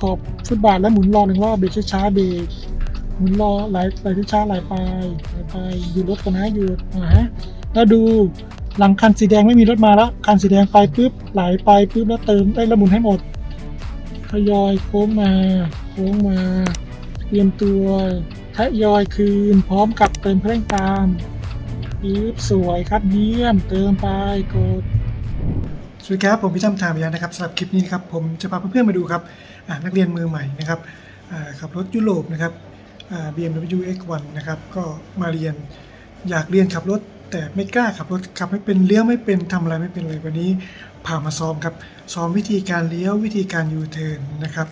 ขอบฟุตบาทแล้วหมุนรอหนึ่งรอบเบรกช้าๆเบรกหมุนรอไหลไหลช้าๆไหลไปไหลไปหยุดรถก่อนนะหยุดอ่าฮะแล้วดูหลังคันสีแดงไม่มีรถมาแล้วคันสีแดงไปปุ๊บไหลไปปุ๊บแล้วเติมได้แล้วหมุนให้หมดทยอยโค้งมาโค้งมาเตรียมตัวทยอยคืนพร้อมกับเติมเร่งตามปุ๊บสวยครับเยี่ยมเติมไปกดสวัสดีครับผมพี่จำทามยานะครับสำหรับคลิปนี้นะครับผมจะพาเพื่อนๆมาดูครับ นักเรียนมือใหม่นะครับขับรถยุโรปนะครับ BMW X1 นะครับก็มาเรียนอยากเรียนขับรถ แต่ไม่กล้าขับรถขับไม่เป็นเลี้ยวไม่เป็นทำอะไรไม่เป็นเลยวันนี้พามาซ้อมครับซ้อมวิธีการเลี้ยววิธีการยูเทิร์นนะครับ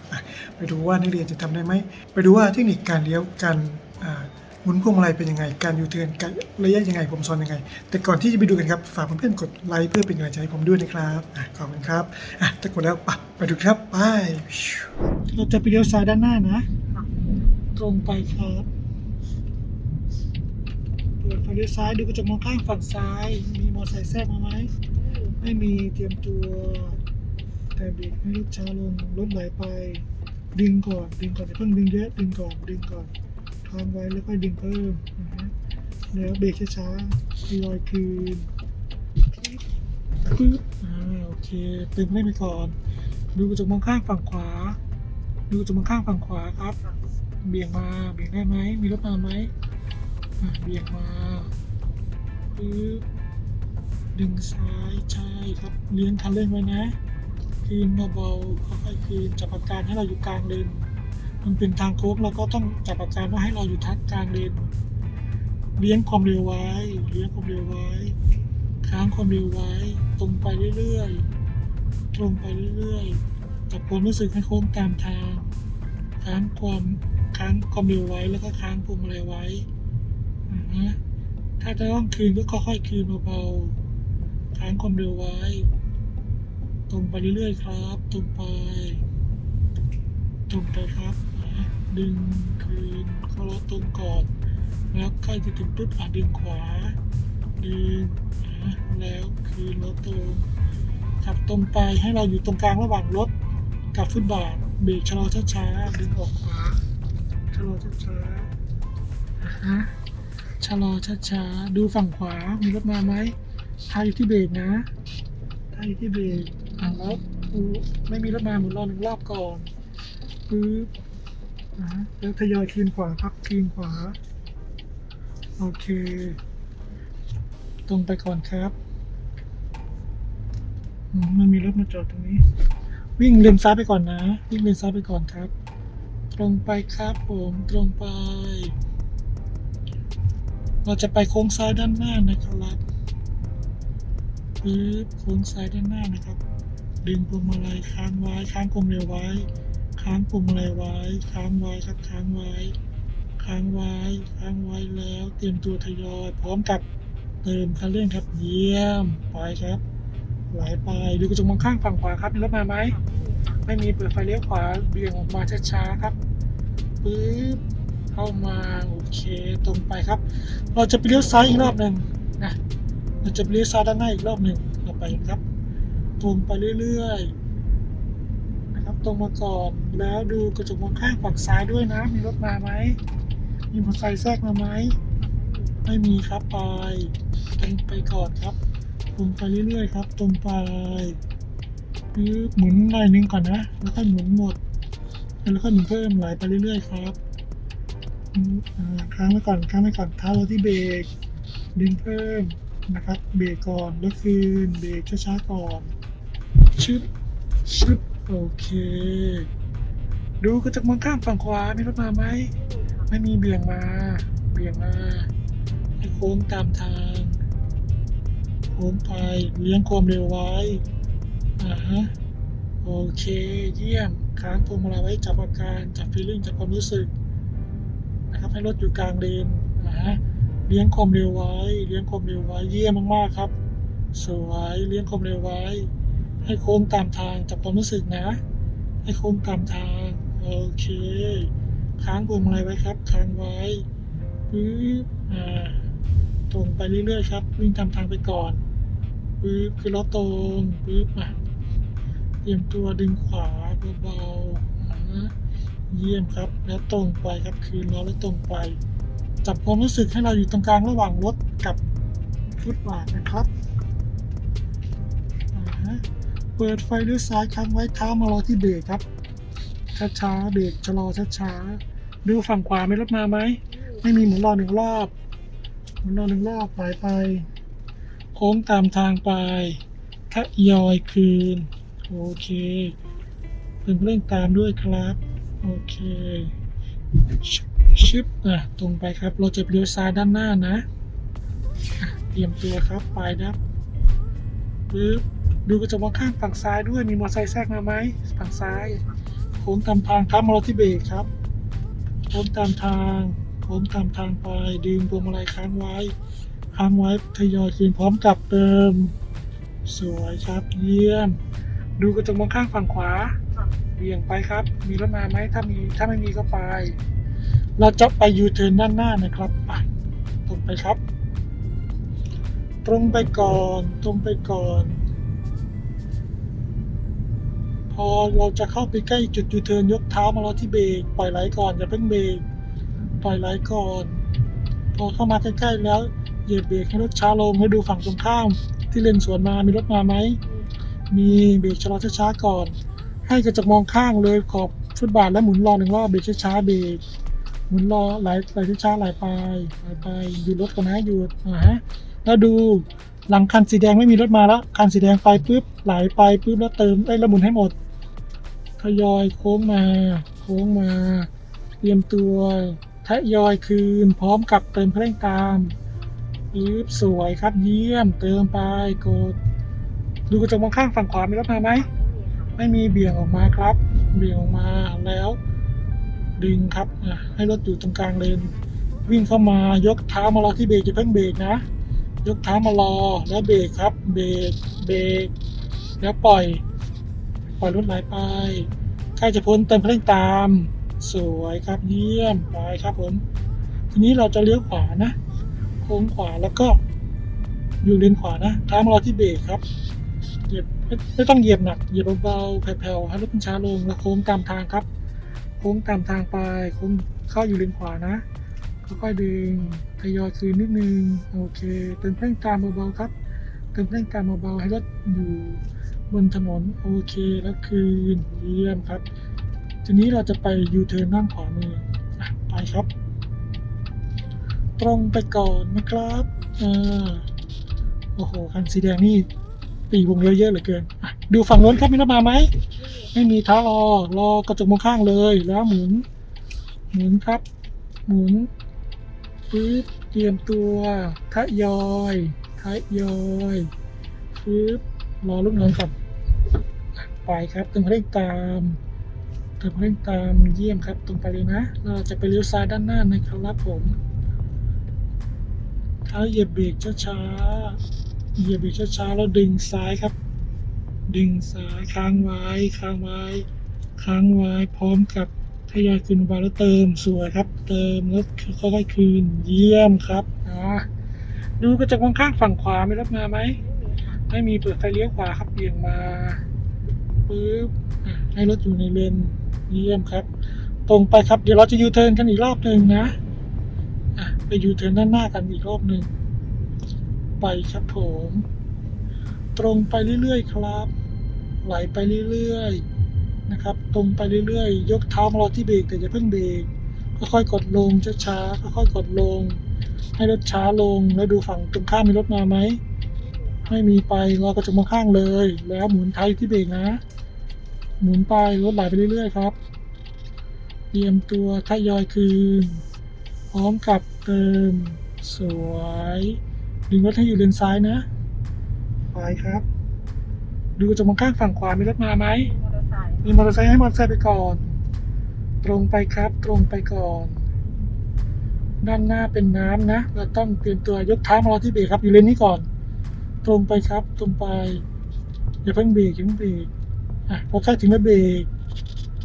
ไปดูว่านักเรียนจะทำได้ไหมไปดูว่าเทคนิคการเลี้ยวการ หมุนพวงมาลัยเป็นยังไง การยูเทิร์นระยะยังไง ผมสอนยังไง แต่ก่อนที่จะไปดูกันครับ ฝากเพื่อนๆกดไลค์เพื่อเป็นกำลังใจให้ผมด้วยนะครับอขอบคุณครับอะถ้ากดแล้วไปไปดูครับไปเราจะไปเลี้ยวซ้ายด้านหน้านะ ตรงไปครับเปิดไฟเลี้ยวซ้ายดูกระจกมองข้างฝั่งซ้าย มีมอเตอร์ไซค์แทรกมาไหมไม่มีเตรียมตัวแต่เบรกให้รถช้าลงรถไหลไป ดึงก่อนดึงก่อนอย่าเพิ่งดึงเยอะดึงก่อนดึงก่อน ทางไว้แล้วค่อยดึงเพิ่มนะฮะแล้วเบรกช้าๆทยอยคืนปึ๊บอ่าโอเคตึงไม่ไปก่อน ดูกระจกมองข้างฝั่งขวา ดูกระจกมองข้างฝั่งขวาครับ เบี่ยงมาเบี่ยงได้ไหมมีรถมาไหมเบี่ยงมาปึ๊บดึงซ้ายใช่ครับเลี้ยงคันเร่งไว้นะ คืนเบาๆค่อยๆคืนจับอาการให้เราอยู่กลางเลน มันเป็นทางโค้งเราก็ต้องจับอาการว่าให้เราอยู่ทักกลางเลนเลี้ยงความเร็วไว้ เลี้ยงความเร็วไว้ ค้างความเร็วไว้ ตรงไปเรื่อยๆ ตรงไปเรื่อยๆจับความรู้สึกให้โค้งตามทาง ค้างความค้างความเร็วไว้แล้วก็ค้างพวงมาลัยไว้อ่าฮะถ้าจะต้องคืนก็ค่อยๆคืนเบาๆค้างความเร็วไว้ ตรงไปเรื่อยๆครับ ตรงไป ตรงไปครับ ดึงคืนเข้าล้อตรงก่อนแล้วใกล้จะถึงปุ๊บอะดึงขวา ดึงนะแล้วคืนล้อตรงขับตรงไปให้เราอยู่ตรงกลางระหว่างรถกับฟุตบาทเบรกชะลอช้าๆดึงออกขวาชะลอช้าๆอะฮะชะลอช้าๆดูฝั่งขวามีรถมาไหมท้ายอยู่ที่เบรกนะท้ายอยู่ที่เบรกอะแล้วดูไม่มีรถมาหมุนรอหนึ่งรอบก่อนปึ๊บ อะแล้วทยอยคืนขวาครับคืนขวา โอเค ตรงไปก่อนครับมันมีรถมาจอดตรงนี้ วิ่งเลนซ้ายไปก่อนนะ วิ่งเลนซ้ายไปก่อนครับ ตรงไปครับผมตรงไป เราจะไปโค้งซ้ายด้านหน้านะครับปึ๊บโค้งซ้ายด้านหน้านะครับ ดึงพวงมาลัยค้างไว้ค้างความเร็วไว้ ค้างพวงมาลัยไว้ ค้างไว้ครับค้างไว้ ค้างไว้ ค้างไว้แล้ว เตรียมตัวทยอยพร้อมกับเติมคันเร่งครับ เยี่ยมไปครับ ไหลไปดูกระจกมองข้างฝั่งขวาครับมีรถมาไหมไม่มีเปิดไฟเลี้ยวขวาเบี่ยงออกมาช้าๆครับปึ๊บเข้ามาโอเคตรงไปครับ เราจะไปเลี้ยวซ้ายอีกรอบหนึ่งนะเราจะไปเลี้ยวซ้ายด้านหน้าอีกรอบหนึ่งเราไปครับ ตรงไปเรื่อยๆ ตรงมาก่อนแล้วดูกระจกมองข้างฝั่งซ้ายด้วยนะ มีรถมาไหมมีมอเตอร์ไซค์แทรกมาไหมไม่มีครับไปตรงไปก่อนครับตรงไปเรื่อยๆครับ ตรงไปปึ๊บหมุนหน่อยนึงก่อนนะแล้วค่อยหมุนหมด แล้วค่อยหมุนเพิ่มไหลไปเรื่อยๆครับค้างไว้ก่อนค้างไว้ก่อนเท้าเราที่เบรกดึงเพิ่มนะครับ เบรกก่อนแล้วคืนเบรกช้าๆก่อนชึบชึบ โอเค ดูกระจกมองข้างฝั่งขวา มีรถมาไหม ไม่มีเบี่ยงมา เบี่ยงมาให้โค้งตามทาง โค้งไปเลี้ยงความเร็วไว้ อ่าฮะ โอเค เยี่ยม ค้างพวงมาลัยไว้จับอาการจับฟีลลิ่งจับความรู้สึก นะครับ ให้รถอยู่กลางเลน อ่าฮะ เลี้ยงความเร็วไว้ เลี้ยงความเร็วไว้ เยี่ยมมากๆครับ สวย เลี้ยงความเร็วไว้ ให้โค้งตามทางจับความรู้สึกนะ ให้โค้งตามทาง โอเค ค้างพวงมาลัยไว้ครับ ค้างไว้ปึ๊บอ่าตรงไปเรื่อยๆครับ วิ่งตามทางไปก่อนปึ๊บคือล้อตรงปึ๊บอะเตรียมตัวดึงขวาเบาๆเยี่ยมครับ แล้วตรงไปครับ คืนล้อแล้วตรงไป จับความรู้สึกให้เราอยู่ตรงกลางระหว่างรถกับฟุตบาทนะครับอ่าฮะ เปิดไฟเลี้ยวซ้ายค้างไว้เท้ามารอที่เบรกครับ ช้าๆเบรกชะลอช้าๆดูฝั่งขวาไมีรถมาไหมไม่มีหมุนรอหนึ่งรอบหมุนรอหนึ่งรอบไปไปโค้งตามทางไปทยอยคืน โอเคเพิ่มเร่งตามด้วยครับ โอเคชึบชึบอะตรงไปครับ เราจะเลี้ยวซ้ายด้านหน้านะอะเตรียมตัวครับ ไปนะปึ๊บ ดูกระจกมองข้างฝั่งซ้ายด้วยมีมอเตอร์ไซค์แทรกมาไหมฝั่งซ้ายโค้งตามทางครับมารอที่เบรกครับโค้งตามทางโค้งตามทางไปดึงพวงมาลัยค้างไว้ค้างไว้ทยอยคืนพร้อมกับเติม สวยครับเยี่ยม ดูกระจกมองข้างฝั่งขวาเบี่ยงไปครับ มีรถมาไหมถ้ามีถ้าไม่มีก็ไป เราจะไปยูเทิร์นด้านหน้านะครับไปตรงไปครับ ตรงไปก่อนตรงไปก่อน พอเราจะเข้าไปใกล้จุดยูเทิร์นยกเท้ามารอที่เบรกปล่อยไหลก่อนอย่าเพิ่งเบรกปล่อยไหลก่อน พอเข้ามาใกล้ๆแล้วเหยียบเบรกให้รถช้าลงให้ดูฝั่งตรงข้าม ที่เลนสวนมามีรถมาไหมมีเบรกชะลอช้าๆก่อน ให้กระจกมองข้างเลยขอบฟุตบาทแล้วหมุนรอหนึ่งรอบเบรกช้าๆเบรกหมุนรอไหลไหลช้าๆไหลไปไหลไปหยุดรถก่อนนะหยุดอ่าฮะแล้วดูหลังคันสีแดงไม่มีรถมาแล้วคันสีแดงไปปุ๊บไหลไปปุ๊บแล้วเติมไอ้ยแล้วหมุนให้หมด ทยอยโค้งมา โค้งมา เตรียมตัวทยอยคืนพร้อมกับเติมเพลงตามปึ๊บสวยครับเยี่ยม เติมไปกด ดูกระจกมองข้างฝั่งขวามีรถมาไหม ไม่มีเบี่ยงออกมาครับ เบี่ยงออกมาแล้ว ดึงครับให้รถอยู่ตรงกลางเลนวิ่งเข้ามายกเท้ามารอที่เบรกจะเพิ่งเบรกนะ ยกเท้ามารอแล้วเบรกครับ เบรกเบรกแล้วปล่อย ปล่อยรถไหลไป ใกล้จะพ้นเติมเร่งตาม สวยครับเยี่ยมไปครับผม ทีนี้เราจะเลี้ยวขวานะ โค้งขวาแล้วก็ อยู่เลนขวานะเท้ามารอที่เบรกครับเหยียบไม่ไม่ต้องเหยียบหนักเหยียบเบาๆแผ่วๆให้รถมันช้าลงแล้วโค้งตามทางครับ โค้งตามทางไปโค้งเข้าอยู่เลนขวานะค่อยๆดึงทยอยคืนนิดนึง โอเค เติมเร่งตามเบาๆครับ เติมเร่งตามเบาๆให้รถอยู่ บนถนนโอเคแล้วคืนเยี่ยมครับ ทีนี้เราจะไปยูเทิร์นด้านขวามือไปครับ ตรงไปก่อนนะครับอ่าโอ้โหคันสีแดงนี่ตีวงเลี้ยวเยอะเหลือเกิน ดูฝั่งโน้นครับมีรถมาไหม ไม่มีท้ารอรอกระจกมองข้างเลยแล้วหมุน หมุนครับ หมุนปึ๊บเตรียมตัวทะยอยทะยอยปึ๊บรอลูกน้องก่อน ไปครับเติมเร่งตามเติมเร่งตามเยี่ยมครับ ตรงไปเลยนะ เราจะไปเลี้ยวซ้ายด้านหน้านะครับผมเท้าเหยียบเบรกช้าๆเหยียบเบรกช้าๆแล้วดึงซ้ายครับ ดึงซ้ายค้างไว้ค้างไว้ค้างไว้พร้อมกับทยอยคืนบาแล้วเติมสวยครับ เติมแล้วค่อยๆคืนเยี่ยมครับอ่าดูกระจกข้างฝั่งขวามีรถมาไหมไม่มีเปิดไฟเลี้ยวขวาครับเบี่ยงมา ปึ๊บให้รถอยู่ในเลนเยี่ยมครับ ตรงไปครับเดี๋ยวเราจะยูเทิร์นกันอีกรอบหนึ่งนะไปยูเทิร์นด้านหน้ากันอีกรอบหนึ่งไปครับผม ตรงไปเรื่อยๆครับ ไหลไปเรื่อยๆนะครับ ตรงไปเรื่อยๆ ยกเท้ามารอที่เบรกแต่อย่าเพิ่งเบรกค่อยๆกดลงช้าๆค่อยๆกดลง ให้รถช้าลงแล้วดูฝั่งตรงข้ามมีรถมาไหมไม่มีไปเรอกระจกมองข้างเลย แล้วหมุนท้ายที่เบรกนะ หมุนไปรถไหลไปเรื่อยๆครับ เตรียมตัวทยอยคืน พร้อมกับเติม สวย ดึงรถให้อยู่เลนซ้ายนะ ไปครับ ดูกระจกมองข้างฝั่งขวามีรถมาไหมมอเตอร์ไซค์มีมอเตอร์ไซค์ให้มอเตอร์ไซค์ไปก่อน ตรงไปครับ ตรงไปก่อน ด้านหน้าเป็นน้ำนะ เราต้องเตรียมตัวยกเท้ามารอที่เบรกครับ อยู่เลนนี้ก่อน ตรงไปครับ ตรงไป อย่าเพิ่งเบรกอย่าเพิ่งเบรก อะพอใกล้ถึงแล้วเบรก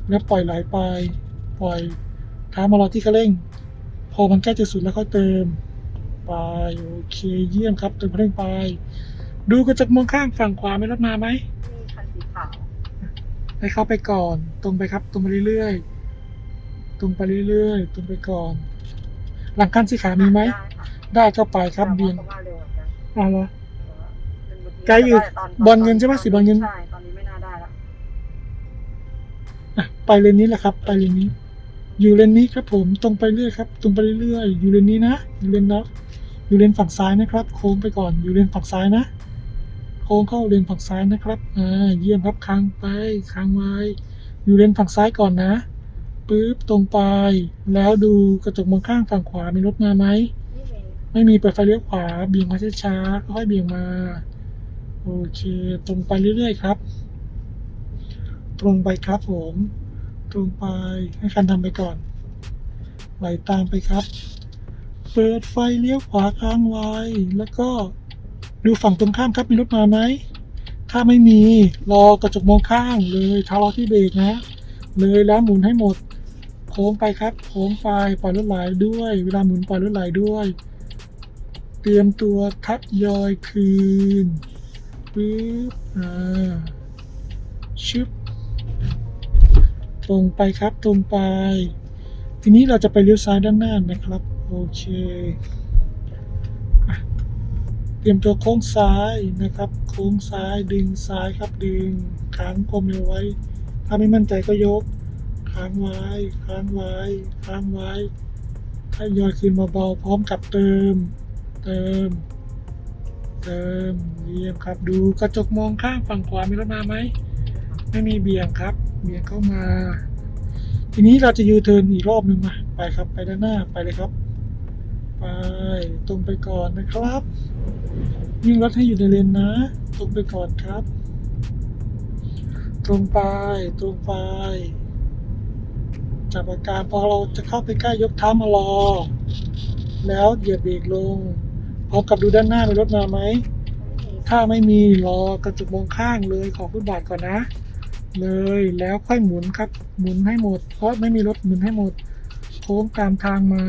แล้วปล่อยไหลไป ปล่อยเท้ามารอที่คันเร่ง พอมันใกล้จะสุดแล้วค่อยเติม ไปโอเคเยี่ยมครับเติมคันเร่งไป ดูกระจกมองข้างฝั่งขวามีรถมาไหมมีคันสีขาวอให้เข้าไปก่อน ตรงไปครับ ตรงไปเรื่อยๆตรงไปเรื่อยๆตรงไปก่อน หลังคันสีขาวมีไหมได้ค่ะได้เข้าไปครับเบียนแต่ว่าเร็วเหมือนกันเอาละแต่ว่าเป็นไกลอยู่ตนบอลเงินใช่ปะสีบอลเงินใช่ อะไปเลนนี้แหละครับ ไปเลนนี้ อยู่เลนนี้ครับผมตรงไปเรื่อยครับ ตรงไปเรื่อยๆอยู่เลนนี้นะอยู่เลนนะอยู่เลนฝั่งซ้ายนะครับ โค้งไปก่อนอยู่เลนฝั่งซ้ายนะ โค้งเข้าเลนฝั่งซ้ายนะครับอ่าเยี่ยมครับค้างไปค้างไว้อยู่เลนฝั่งซ้ายก่อนนะปึ๊บตรงไป แล้วดูกระจกมองข้างฝั่งขวามีรถมาไหมนี่เองไม่มีเปิดไฟเลี้ยวขวาเบี่ยงมาช้าๆค่อยๆเบี่ยงมา โอเค ตรงไปเรื่อยๆครับ ตรงไปครับผม ตรงไปให้คันทำไปก่อน ไหลตามไปครับ เปิดไฟเลี้ยวขวาค้างไว้ แล้วก็ดูฝั่งตรงข้ามครับมีรถมาไหม ถ้าไม่มีรอกระจกมองข้างเลยเท้ารอที่เบรกนะ เลยแล้วหมุนให้หมด โค้งไปครับ โค้งไปปล่อยรถไหลด้วย เวลาหมุนปล่อยรถไหลด้วย เตรียมตัวทัดยอยคืนปึ๊บอ่าชึบ ตรงไปครับ ตรงไป ทีนี้เราจะไปเลี้ยวซ้ายด้านหน้านะครับ โอเค เตรียมตัวโค้งซ้ายนะครับ โค้งซ้ายดึงซ้ายครับดึงค้างความเร็วไว้ ถ้าไม่มั่นใจก็ยก ค้างไว้ ค้างไว้ ค้างไว้ถ้ายอยคืนเบาๆพร้อมกับเติม เติม เติมเยี่ยมครับ ดูกระจกมองข้างฝั่งขวามีรถมาไหมไม่มีเบี่ยงครับ เบียงเข้ามา ทีนี้เราจะยูเทิร์นอีกรอบหนึ่งมาไปครับ ไปด้านหน้าไปเลยครับ ไปตรงไปก่อนนะครับวิ่งรถให้อยู่ในเลนนะ ตรงไปก่อนครับ ตรงไปตรงไปจับอาการพอเราจะเข้าไปใกล้ยกเท้ามารอ แล้วเหยียบเบรกลงพอมกับดูด้านหน้ามีรถมาไหม ถ้าไม่มีรอกระจกมองข้างเลยขอฟุตบาทก่อนนะ เลยแล้วค่อยหมุนครับ หมุนให้หมด เพราะไม่มีรถหมุนให้หมดโค้งตามทางมา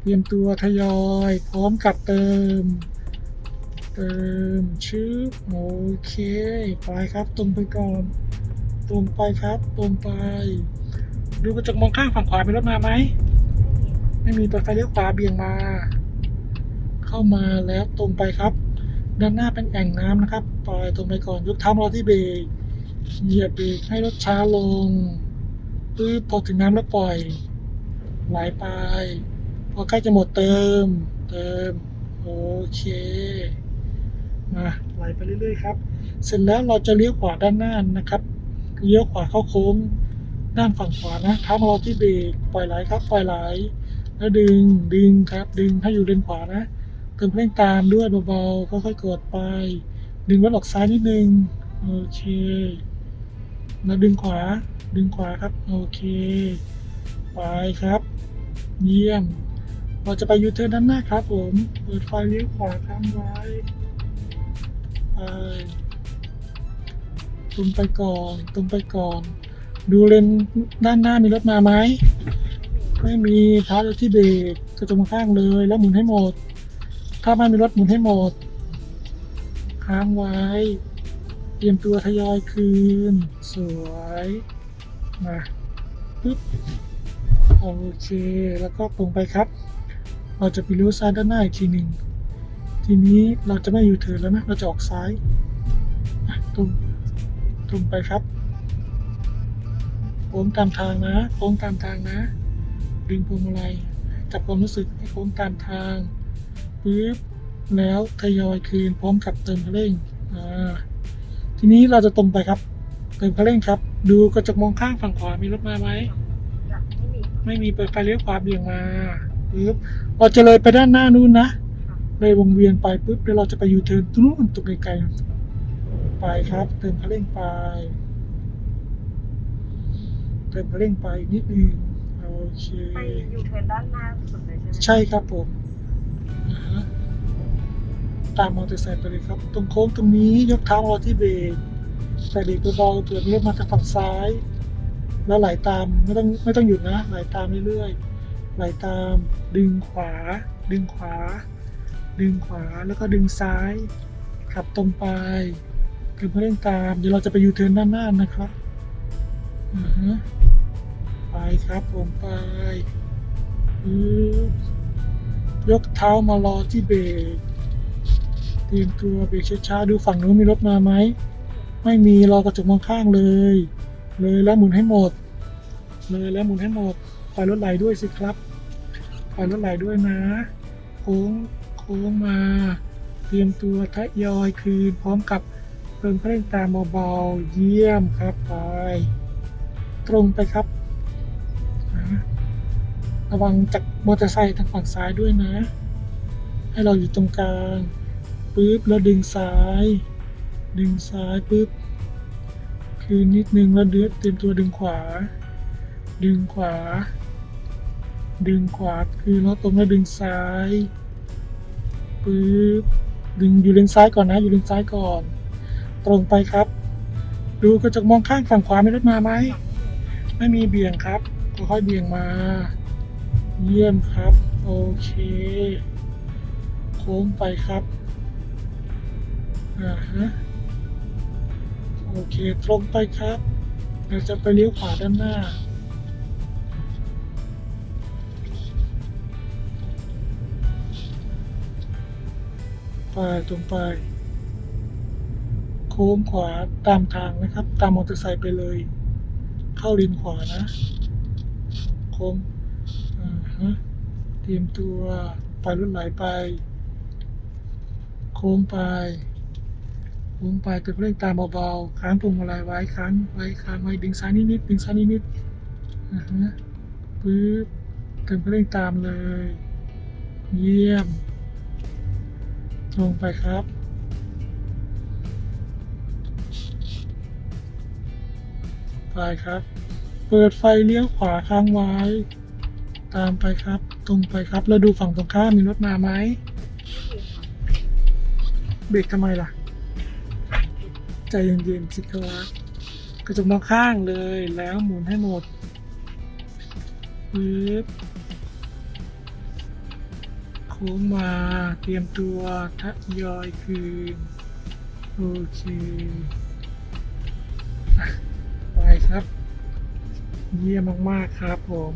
เตรียมตัวทยอย พร้อมกับเติม เติมชื่อโอเคไปครับตรงไปก่อนตรงไปครับตรงไป ดูกระจกมองข้างฝั่งขวามีรถมาไหมไม่มีเปิดไฟเลี้ยวขวาเบี่ยงมา เข้ามาแล้วตรงไปครับด้านหน้าเป็นแอ่งน้ำนะครับปล่อยตรงไปก่อนยกเท้ารอที่เบรก เหยียบเบรกให้รถช้าลงปึ๊บพอถึงน้ำแล้วปล่อย ไหลไป พอใกล้จะหมดเติม เติม โอเค มาไหลไปเรื่อยๆครับ เสร็จแล้วเราจะเลี้ยวขวาด้านหน้านะครับ เลี้ยวขวาเข้าโค้ง ด้านฝั่งขวานะท้ามรอที่เบรกปล่อยไหลครับ ปล่อยไหล แล้วดึง ดึงครับ ดึงให้อยู่เลนขวานะ เติมเร่งตามด้วยเบาๆ ค่อยๆกดไป ดึงรถออกซ้ายนิดนึง โอเค แล้วดึงขวา ดึงขวาครับ โอเค ไปครับ เยี่ยม เราจะไปยูเทิร์นด้านหน้าครับผม เปิดไฟเลี้ยวขวาค้างไว้ไปตรงไปก่อน ตรงไปก่อน ดูเลนด้านหน้ามีรถมาไหม ไม่มีเท้าที่เบรกกระจมองข้างเลย แล้วหมุนให้หมด ถ้าไม่มีรถหมุนให้หมด ค้างไว้ ตรียมตัวทยอยคืน สวย มาปึ๊บโอเค แล้วก็ตรงไปครับ เราจะไปเลี้ยวซ้ายด้านหน้าอีกทีหนึ่งทีนี้เราจะไม่อยู่เทิร์นแล้วนะ เราจะออกซ้ายตรงตรงไปครับโค้งตามทางนะโค้งตามทางนะ ดึงพวงมาลัยจับความรู้สึกให้โค้งตามทางปึ๊บแล้วทยอยคืนพร้อมกับเติมเร่งอ่า ทีนี้เราจะตรงไปครับ เติมคันเร่งครับ ดูกระจกมองข้างฝั่งขวามีรถมาไหมจะไม่มีไม่มีเปิดไฟเลี้ยวขวาเบี่ยงมาปึ๊บเราจะเลยไปด้านหน้านู้นนะ เลยวงเวียนไปปุ๊บเดี๋ยวเราจะไปยูเทิร์นตรงนู้นตรงไกลๆไปครับ เติมคันเร่งไป เติมคันเร่งไปอีกนิดนึงโอเคไปยูเทิร์นด้านหน้าสุดเลยใช่ไหมใช่ครับผมอ่าฮะ ตามมอเตอร์ไซค์ไปเลยครับ ตรงโค้งตรงนี้ยกเท้ารอที่เบรกใส่เบรกเบาๆเผื่อมีรถมาทางฝั่งซ้าย แล้วไหลตามไม่ต้องไม่ต้องหยุดนะไหลตามเรื่อยๆไหลตาม ดึงขวา ดึงขวา ดึงขวาแล้วก็ดึงซ้ายขับตรงไปคือเพื่อเร่งตาม เดี๋ยวเราจะไปยูเทิร์นด้านหน้านะครับอ่าฮะไปครับผมไปยกเท้ามารอที่เบรก เตรียมตัวเบรกช้าๆดูฝั่งนู้นมีรถมาไหม ไม่มีรอกระจกมองข้างเลย เลยแล้วหมุนให้หมด เลยแล้วหมุนให้หมดปล่อยรถไหลด้วยสิครับปล่อยรถไหลด้วยนะ โค้งโค้งมา เตรียมตัวทะยอยคืนพร้อมกับเพิ่มเร่งตามเบาๆเยี่ยมครับไป ตรงไปครับระวังจากมอเตอร์ไซค์ทางฝั่งซ้ายด้วยนะ ให้เราอยู่ตรงกลาง ปุ๊บแล้วดึงซ้าย ดึงซ้ายปุ๊บคืนนิดนึงแล้วเดือดเตรียมตัวดึงขวา ดึงขวา ดึงขวาคือแล้วตรงแล้วดึงซ้ายปุ๊บดึงอยู่เลนซ้ายก่อนนะ อยู่เลนซ้ายก่อน ตรงไปครับ ดูกระจกมองข้างฝั่งขวาไมีรถมาไหมไม่มีเบี่ยงครับค่อยๆเบี่ยงมา เยี่ยมครับ โอเค โค้งไปครับ ฮะโอเค ตรงไปครับ เราจะไปเลี้ยวขวาด้านหน้า ไปตรงไป โค้งขวาตามทางนะครับ ตามมอเตอร์ไซค์ไปเลย เข้าเลนขวานะ โค้งอ่าฮะเตรียมตัวไปรถไหลไป โค้งไป โค้งไปเติมเร่งตามเบาๆค้างพวงมาลัยไว้ค้างไว้ค้างไว้ดึงซ้ายนิดๆดึงซ้ายนิดๆอ่าฮะปึ๊บเติมเร่งตามเลย เยี่ยม ลงไปครับไปครับ เปิดไฟเลี้ยวขวาค้างไว้ ตามไปครับ ตรงไปครับ แล้วดูฝั่งตรงข้ามมีรถมาไหมเบรกทำไมล่ะ ใจเย็นๆสิครับกระจกมองข้างเลยแล้วหมุนให้หมดปึ๊บโค้งมาเตรียมตัวทยอยคืน โอเค ไปครับ เยี่ยมมาก ๆ ครับผม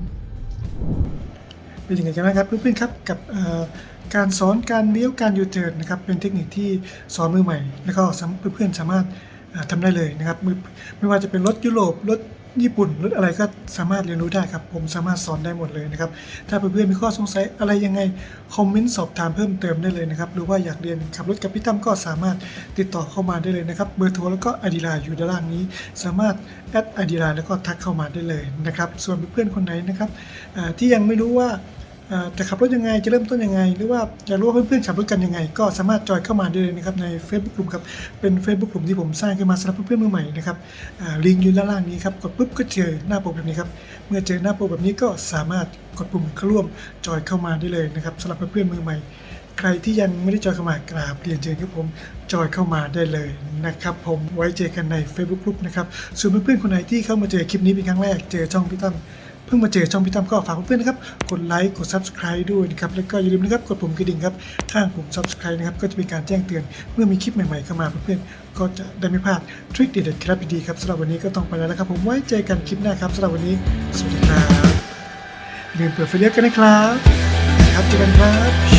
เป็นยังไงกันบ้างครับเพื่อนๆครับกับการสอนการเลี้ยวการยูเทิร์นนะครับเป็นเทคนิคที่สอนมือใหม่ แล้วก็เพื่อนๆสามารถเอ่อทำได้เลยนะครับไม่ว่าจะเป็นรถยุโรปรถญี่ปุ่นรถอะไรก็สามารถเรียนรู้ได้ครับ ผมสามารถสอนได้หมดเลยนะครับ ถ้าเพื่อนๆมีข้อสงสัยอะไรยังไง คอมเมนต์สอบถามเพิ่มเติมได้เลยนะครับ หรือว่าอยากเรียนขับรถกับพี่ตั้มก็สามารถติดต่อเข้ามาได้เลยนะครับ เบอร์โทรแล้วก็อดีลน์อยู่ด้านล่างนี้ สามารถแอดอดีลน์แล้วก็ทักเข้ามาได้เลยนะครับ ส่วนเพื่อนๆคนไหนนะครับที่ยังไม่รู้ว่า จะขับรถยังไงจะเริ่มต้นยังไง หรือว่าอยากรู้ว่าเพื่อนๆขับรถกันยังไง ก็สามารถจอยเข้ามาได้เลยนะครับใน Facebook กลุ่มครับเป็น Facebook กลุ่มที่ผมสร้างขึ้นมาสำหรับเพื่อนๆมือใหม่นะครับลิงก์อยู่ด้านล่างนี้ครับกดปุ๊บก็เจอหน้าปกแบบนี้ครับเมื่อเจอหน้าโปรแบบนี้ก็สามารถกดปุ่มเข้าร่วมจอยเข้ามาได้เลยนะครับสำหรับเพื่อนๆมือใหม่ ใครที่ยังไม่ได้จอยเข้ามากราบเรียนเชิญครับผมจอยเข้ามาได้เลยนะครับผมไว้เจอกันใน Facebook Group นะครับส่วนเพื่อนๆคนไหนที่เข้ามาเจอคลิปนี้เป็นครั้งแรกเจอช่องพี่ตั้ม เพิ่งมาเจอช่องพี่ตั้มก็ฝากเพื่อนๆนะครับ กดไลค์ กด Subscribe ด้วยนะครับ แล้วก็อย่าลืมนะครับ กดปุ่มกระดิ่งครับ ข้างปุ่ม Subscribe นะครับ ก็จะมีการแจ้งเตือน เมื่อมีคลิปใหม่ๆเข้ามาเพื่อนๆ ก็จะได้ไม่พลาดทริคเด็ดๆครับดีๆครับสำหรับวันนี้ก็ต้องไปแล้วนะครับผม ไว้เจอกันคลิปหน้าครับสำหรับวันนี้ สวัสดีครับอย่าลืมเปิดไฟเลี้ยวกันนะครับ ครับเจอกันครับ